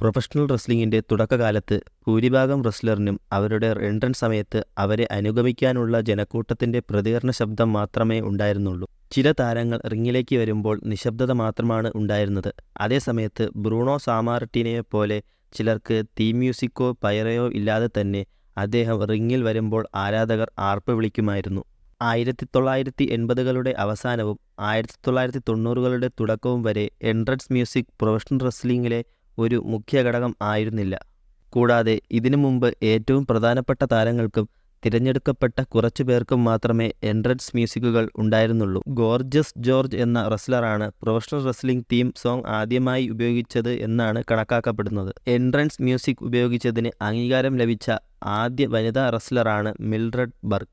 Professional റെസ്ലിംഗിന്റെ തുടക്കകാലത്ത് ഭൂരിഭാഗം റെസ്ലറിനും അവരുടെ entrance സമയത്ത് അവരെ അനുഗമിക്കാനുള്ള ജനക്കൂട്ടത്തിന്റെ പ്രതികരണ ശബ്ദം മാത്രമേ ഉണ്ടായിരുന്നുള്ളൂ. ചില താരങ്ങൾ റിങ്ങിലേക്ക് വരുമ്പോൾ നിശബ്ദത മാത്രമാണ് ഉണ്ടായിരുന്നത്. അതേസമയത്ത് ബ്രൂണോ സാമാർട്ടിനെപ്പോലെ ചിലർക്ക് തീം മ്യൂസിക്കോ പയറയോ ഇല്ലാതെ തന്നെ അദ്ദേഹം റിങ്ങിൽ വരുമ്പോൾ ആരാധകർ ആർപ്പ് വിളിക്കുമായിരുന്നു. ആയിരത്തി തൊള്ളായിരത്തി എൺപതുകളുടെ അവസാനവും ആയിരത്തി തൊള്ളായിരത്തി തൊണ്ണൂറുകളുടെ തുടക്കവും വരെ എൻട്രൻസ് മ്യൂസിക് പ്രൊഫഷണൽ റെസ്ലിംഗിലെ ഒരു മുഖ്യ ഘടകം ആയിരുന്നില്ല. കൂടാതെ ഇതിനു മുമ്പ് ഏറ്റവും പ്രധാനപ്പെട്ട താരങ്ങൾക്കും തിരഞ്ഞെടുക്കപ്പെട്ട കുറച്ചു പേർക്കും മാത്രമേ എൻട്രൻസ് മ്യൂസിക്കുകൾ ഉണ്ടായിരുന്നുള്ളൂ. ഗോർജസ് ജോർജ് എന്ന റെസ്ലറാണ് പ്രൊഫഷണൽ റെസ്ലിംഗ് തീം സോങ് ആദ്യമായി ഉപയോഗിച്ചത് എന്നാണ് കണക്കാക്കപ്പെടുന്നത്. എൻട്രൻസ് മ്യൂസിക് ഉപയോഗിച്ചതിന് അംഗീകാരം ലഭിച്ച ആദ്യ വനിതാ റെസ്ലറാണ് മിൽഡ്രഡ് ബർക്ക്.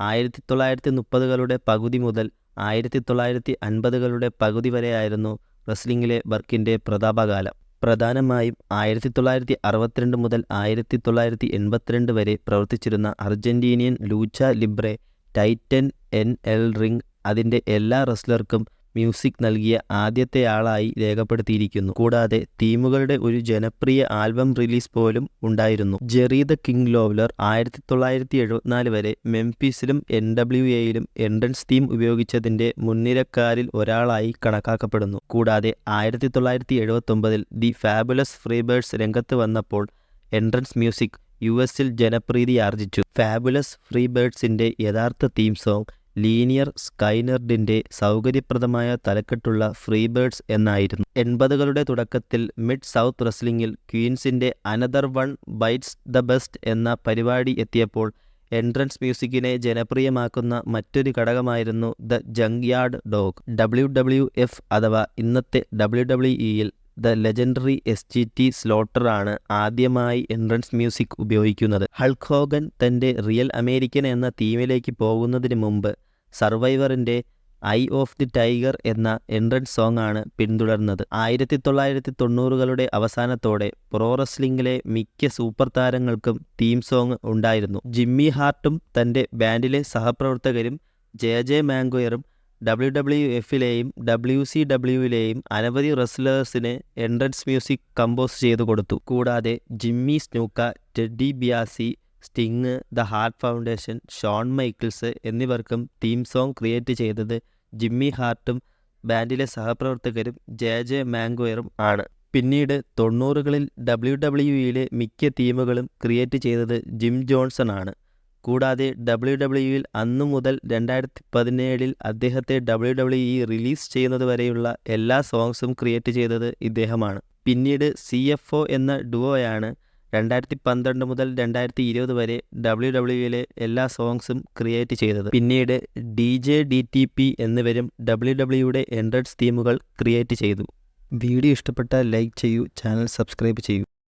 ആയിരത്തിത്തൊള്ളായിരത്തി മുപ്പതുകളുടെ പകുതി മുതൽ ആയിരത്തി തൊള്ളായിരത്തി അൻപതുകളുടെ പകുതി വരെയായിരുന്നു റെസ്ലിംഗിലെ ബർക്കിന്റെ പ്രതാപകാലം. പ്രധാനമായും ആയിരത്തി തൊള്ളായിരത്തി അറുപത്തിരണ്ട് മുതൽ ആയിരത്തി തൊള്ളായിരത്തി എൺപത്തിരണ്ട് വരെ പ്രവർത്തിച്ചിരുന്ന Argentinian lucha libre Titan en el Ring അതിന്റെ എല്ലാ റെസ്ലർക്കും മ്യൂസിക് നൽകിയ ആദ്യത്തെയാളായി രേഖപ്പെടുത്തിയിരിക്കുന്നു. കൂടാതെ തീമുകളുടെ ഒരു ജനപ്രിയ ആൽബം റിലീസ് പോലും ഉണ്ടായിരുന്നു. ജെറി ദ കിങ് ലോവ്ലർ ആയിരത്തി തൊള്ളായിരത്തി എഴുപത്തിനാല് വരെ മെംപീസിലും എൻ ഡബ്ല്യു എയിലും എൻട്രൻസ് തീം ഉപയോഗിച്ചതിന്റെ മുൻനിരക്കാരിൽ ഒരാളായി കണക്കാക്കപ്പെടുന്നു. കൂടാതെ ആയിരത്തി തൊള്ളായിരത്തി എഴുപത്തൊമ്പതിൽ ദി ഫാബുലസ് ഫ്രീബേഴ്സ് രംഗത്ത് വന്നപ്പോൾ എൻട്രൻസ് മ്യൂസിക് യു എസിൽ ജനപ്രീതി ആർജിച്ചു ഫാബുലസ് ഫ്രീബേർഡ്സിന്റെ യഥാർത്ഥ തീം സോങ് ലീനിയർ സ്കൈനർഡിന്റെ സൗകര്യപ്രദമായ തലക്കെട്ടുള്ള ഫ്രീബേർഡ്സ് എന്നായിരുന്നു. എൺപതുകളുടെ തുടക്കത്തിൽ മിഡ് സൗത്ത് റെസ്ലിംഗിൽ ക്വീൻസിന്റെ another one bites the best എന്ന പരിപാടി എത്തിയപ്പോൾ എൻട്രൻസ് മ്യൂസിക്കിനെ ജനപ്രിയമാക്കുന്ന മറ്റൊരു ഘടകമായിരുന്നു the junkyard dog. W W F അഥവാ ഇന്നത്തെ ഡബ്ല്യു ഡബ്ല്യു ഇയിൽ the legendary S G T സ്ലോട്ടറാണ് ആദ്യമായി എൻട്രൻസ് മ്യൂസിക് ഉപയോഗിക്കുന്നത്. ഹൾക്ക് ഹോഗൻ തന്റെ റിയൽ അമേരിക്കൻ എന്ന തീമിലേക്ക് പോകുന്നതിന് മുമ്പ് സർവൈവറിന്റെ ഐ ഓഫ് ദി ടൈഗർ എന്ന എൻട്രൻസ് സോങ് ആണ് പിന്തുടർന്നത്. ആയിരത്തി തൊള്ളായിരത്തി തൊണ്ണൂറുകളുടെ അവസാനത്തോടെ പ്രോ റെസ്ലിംഗിലെ മിക്ക സൂപ്പർ താരങ്ങൾക്കും തീം സോങ് ഉണ്ടായിരുന്നു. ജിമ്മി ഹാർട്ടും തന്റെ ബാൻഡിലെ സഹപ്രവർത്തകരും ജെ ജെ മാംഗുയറും ഡബ്ല്യു ഡബ്ല്യു എഫിലെയും ഡബ്ല്യു സി ഡബ്ല്യുവിലെയും അനവധി റെസ്ലേഴ്സിന് എൻട്രൻസ് മ്യൂസിക് കമ്പോസ് ചെയ്തു കൊടുത്തു കൂടാതെ Jimmy Snuka, Teddy DiBiase, Sting, the Hart Foundation, Shawn Michaels എന്നിവർക്കും തീം സോങ് ക്രിയേറ്റ് ചെയ്തത് ജിമ്മി ഹാർട്ടും ബാൻഡിലെ സഹപ്രവർത്തകരും ജെ ജെ മാംഗുയറും ആണ്. പിന്നീട് തൊണ്ണൂറുകളിൽ ഡബ്ല്യു ഡബ്ല്യു ഇയിലെ മിക്ക തീമുകളും ക്രിയേറ്റ് ചെയ്തത് ജിം ജോൺസൺ ആണ്. കൂടാതെ ഡബ്ല്യു ഡബ്ല്യു ഇയിൽ അന്നു മുതൽ രണ്ടായിരത്തി പതിനേഴിൽ അദ്ദേഹത്തെ ഡബ്ല്യു ഡബ്ല്യു ഇ റിലീസ് ചെയ്യുന്നത് വരെയുള്ള എല്ലാ സോങ്സും ക്രിയേറ്റ് ചെയ്തത് ഇദ്ദേഹമാണ്. പിന്നീട് സി എഫ് ഒ എന്ന ഡുവോയാണ് രണ്ടായിരത്തി പന്ത്രണ്ട് മുതൽ രണ്ടായിരത്തി ഇരുപത് വരെ ഡബ്ല്യു ഡബ്ല്യു ഇയിലെ എല്ലാ സോങ്സും ക്രിയേറ്റ് ചെയ്തത്. പിന്നീട് D J D T P എന്നിവരും ഡബ്ല്യു ഡബ്ല്യുയുടെ എൻട്രൻസ് തീമുകൾ ക്രിയേറ്റ് ചെയ്തു. വീഡിയോ ഇഷ്ടപ്പെട്ടാൽ ലൈക്ക് ചെയ്യൂ ചാനൽ സബ്സ്ക്രൈബ് ചെയ്യൂ.